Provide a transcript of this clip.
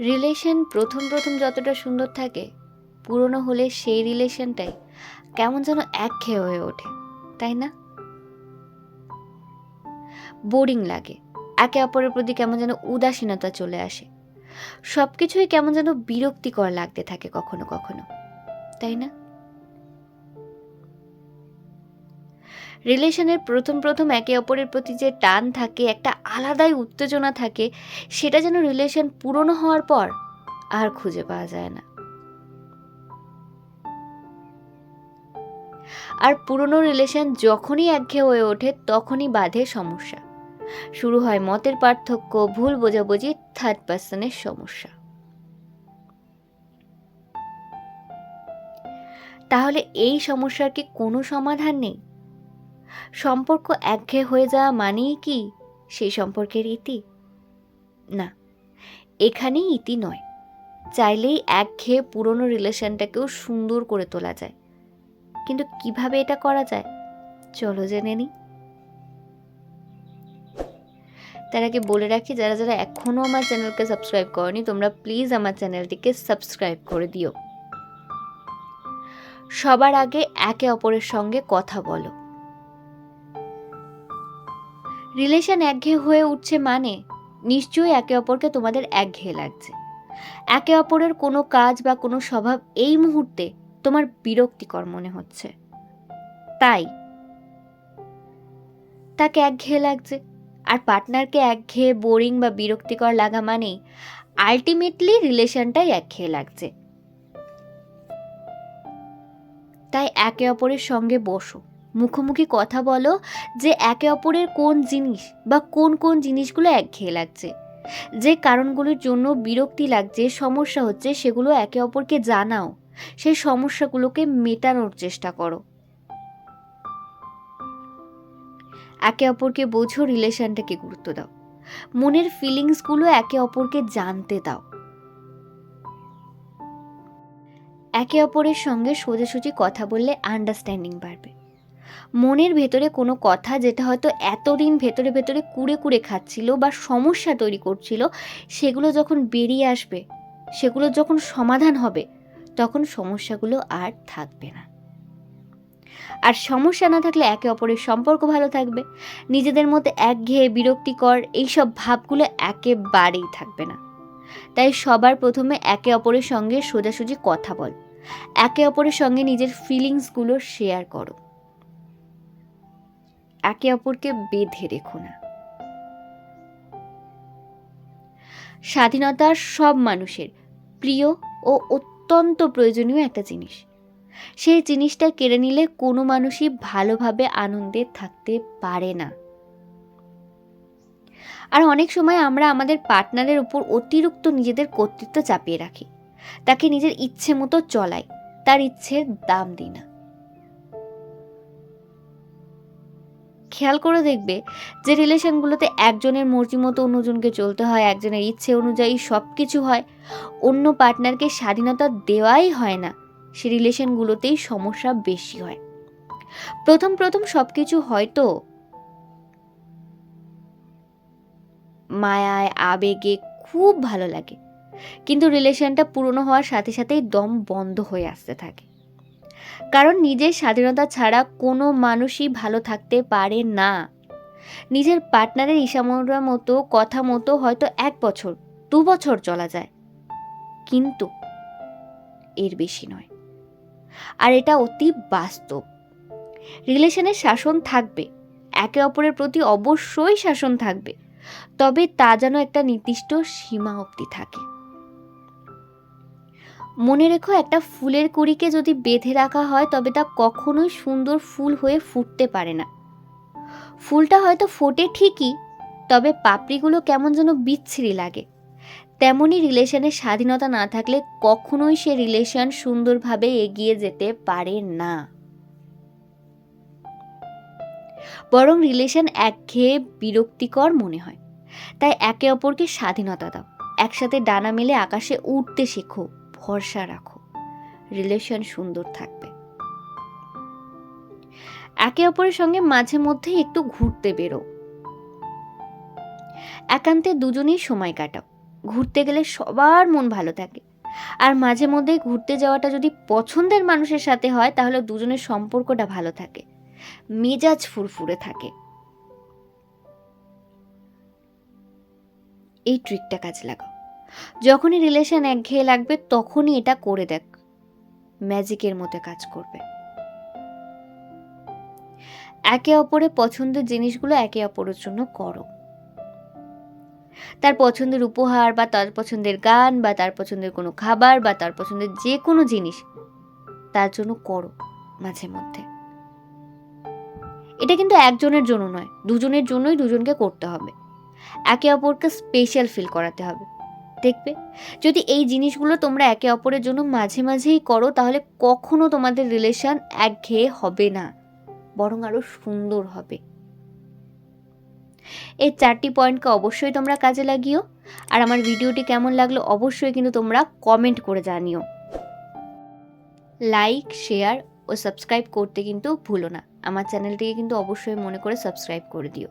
Relation প্রথম প্রথম যতটা সুন্দর থাকে, পুরনো হলে সেই রিলেশনটাই কেমন যেন এক খেয়ে হয়ে ওঠে, তাই না? বোরিং লাগে, একে অপরের প্রতি কেমন যেন উদাসীনতা চলে আসে সব কিছুই কেমন যেন বিরক্তিকর লাগতে থাকে কখনো কখনো, তাই না? রিলেশনের প্রথম প্রথম একে অপরের প্রতি যে টান থাকে, একটা আলাদাই উত্তেজনা থাকে, সেটা যেন রিলেশন পুরনো হওয়ার পর আর খুঁজে পাওয়া যায় না। আর পুরনো রিলেশন যখনই একঘেয়ে হয়ে ওঠে, তখনই বাধে সমস্যা। শুরু হয় মতের পার্থক্য, ভুল বোঝাবুঝি থার্ড পার্সনের সমস্যা। তাহলে এই সমস্যার কি কোনো সমাধান নেই? সম্পর্ক একঘেয়ে হয়ে যাওয়া মানেই কি সেই সম্পর্কের ইতি? না, এখানেই ইতি নয়। চাইলেই একঘেয়ে পুরনো রিলেশনটাকেও সুন্দর করে তোলা যায়। কিন্তু কীভাবে এটা করা যায়? চলো জেনে নিই। তার আগে বলে রাখি, যারা যারা এখনও আমার চ্যানেলকে সাবস্ক্রাইব করনি, তোমরা প্লিজ আমার চ্যানেলটিকে সাবস্ক্রাইব করে দিও। সবার আগে একে অপরের সঙ্গে কথা বলো। রিলেশন একঘেয়ে হয়ে উঠছে মানে নিশ্চয়ই একে অপরকে তোমাদের একঘেয়ে লাগছে। একে অপরের কোনো কাজ বা কোনো স্বভাব এই মুহূর্তে তোমার বিরক্তিকর মনে হচ্ছে। তাই তাকে একঘেয়ে লাগছে। আর পার্টনারকে একঘেয়ে, বোরিং বা বিরক্তিকর লাগা মানেই আলটিমেটলি রিলেশনটাই একঘেয়ে লাগছে। তাই একে অপরের সঙ্গে বসো। মুখোমুখি কথা বলো যে একে অপরের কোন জিনিস বা কোন কোন জিনিসগুলো একঘেয়ে লাগছে। যে কারণগুলির জন্য বিরক্তি লাগছে, সমস্যা হচ্ছে, সেগুলো একে অপরকে জানাও। সেই সমস্যাগুলোকে মেটানোর চেষ্টা করো। একে অপরকে বোঝো, রিলেশনটাকে গুরুত্ব দাও। মনের ফিলিংসগুলো একে অপরকে জানতে দাও। একে অপরের সঙ্গে সোজাসুজি কথা বললে আন্ডারস্ট্যান্ডিং বাড়বে। মনের ভেতরে কোনো কথা যেটা হয়তো এতদিন ভেতরে ভেতরে কুড়ে কুড়ে খাচ্ছিল বা সমস্যা তৈরি করছিল, সেগুলো যখন বেরিয়ে আসবে, সেগুলো যখন সমাধান হবে, তখন সমস্যাগুলো আর থাকবে না। আর সমস্যা না থাকলে একে অপরের সম্পর্ক ভালো থাকবে। নিজেদের মধ্যে একঘেয়ে বিরক্তিকর এইসব ভাবগুলো একেবারেই থাকবে না। তাই সবার প্রথমে একে অপরের সঙ্গে সোজাসুজি কথা বল। একে অপরের সঙ্গে নিজের ফিলিংসগুলো শেয়ার করো। একে অপরকে বেঁধে রেখো না। স্বাধীনতা সব মানুষের প্রিয় ও অত্যন্ত প্রয়োজনীয় একটা জিনিস। সেই জিনিসটা কেড়ে নিলে কোনো মানুষই ভালোভাবে আনন্দে থাকতে পারে না। আর অনেক সময় আমরা আমাদের পার্টনারের উপর অতিরিক্ত নিজেদের কর্তৃত্ব চাপিয়ে রাখি। তাকে নিজের ইচ্ছে মতো চলাই, তার ইচ্ছের দাম দিই না। খেয়াল করে দেখবে যে রিলেশনগুলোতে একজনের মর্জি মতো অন্যজনকে চলতে হয়, একজনের ইচ্ছে অনুযায়ী সব কিছু হয়। অন্য পার্টনারকে স্বাধীনতা দেওয়াই হয় না, সে রিলেশনগুলোতেই সমস্যা বেশি হয়। প্রথম প্রথম সব কিছু হয়তো মায়ায়, আবেগে খুব ভালো লাগে, কিন্তু রিলেশনটা পুরনো হওয়ার সাথে সাথেই দম বন্ধ হয়ে আসতে থাকে। কারণ নিজের স্বাধীনতা ছাড়া কোনো মানুষই ভালো থাকতে পারে না। নিজের পার্টনারের ইসামরা মতো কথা মতো হয়তো এক বছর, দু বছর চলা যায়। কিন্তু এর বেশি নয়। আর এটা অতি বাস্তব। রিলেশনের শাসন থাকবে, একে অপরের প্রতি অবশ্যই শাসন থাকবে, তবে তা যেন একটা নির্দিষ্ট সীমা অবধি থাকে। মনে রেখো একটা ফুলের কুড়িকে যদি বেঁধে রাখা হয়, তবে তা কখনোই সুন্দর ফুল হয়ে ফুটতে পারে না। ফুলটা হয়তো ফোটে ঠিকই, তবে পাপড়িগুলো কেমন যেন বিচ্ছিরি লাগে। তেমনই রিলেশনের স্বাধীনতা না থাকলে কখনোই সে রিলেশন সুন্দরভাবে এগিয়ে যেতে পারে না। বরং রিলেশন একঘেয়ে বিরক্তিকর মনে হয়। তাই একে অপরকে স্বাধীনতা দাও। একসাথে ডানা মেলে আকাশে উঠতে শেখো। ভরসা রাখো। রিলেশন সুন্দর থাকবে। একে অপরের সঙ্গে মাঝে মধ্যে একটু ঘুরতে বেরো। একান্তে দুজনেই সময় কাটাও। ঘুরতে গেলে সবার মন ভালো থাকে। আর মাঝে মধ্যে ঘুরতে যাওয়াটা যদি পছন্দের মানুষের সাথে হয়, তাহলে দুজনের সম্পর্কটা ভালো থাকে। মেজাজ ফুরফুরে থাকে। এই ট্রিকটা কাজে লাগাও। যখনই রিলেশন একঘেয়ে লাগবে, তখনই এটা করে দেখ। ম্যাজিকের মতো কাজ করবে। একে অপরের পছন্দের জিনিসগুলো একে অপরের জন্য করো। তার পছন্দের উপহার বা তার পছন্দের গান বা তার পছন্দের কোনো খাবার বা তার পছন্দের যে কোনো জিনিস, তার জন্য করো মাঝে মধ্যে। এটা কিন্তু একজনের জন্য নয়, দুজনের জন্যই দুজনকে করতে হবে। একে অপরকে স্পেশাল ফিল করাতে হবে। দেখবে। যদি এই জিনিসগুলো তোমরা একে অপরের জন্য মাঝে মাঝেই করো, তাহলে কখনো তোমাদের রিলেশন একঘেয়ে হবে না, বরং আরও সুন্দর হবে। এই চারটি পয়েন্টকে অবশ্যই তোমরা কাজে লাগিও, আর আমার ভিডিওটি কেমন লাগল অবশ্যই কিন্তু তোমরা কমেন্ট করে জানিও। লাইক শেয়ার ও সাবস্ক্রাইব করতে কিন্তু ভুলো না। আমার চ্যানেলটিকে কিন্তু অবশ্যই মনে করে সাবস্ক্রাইব করে দিও।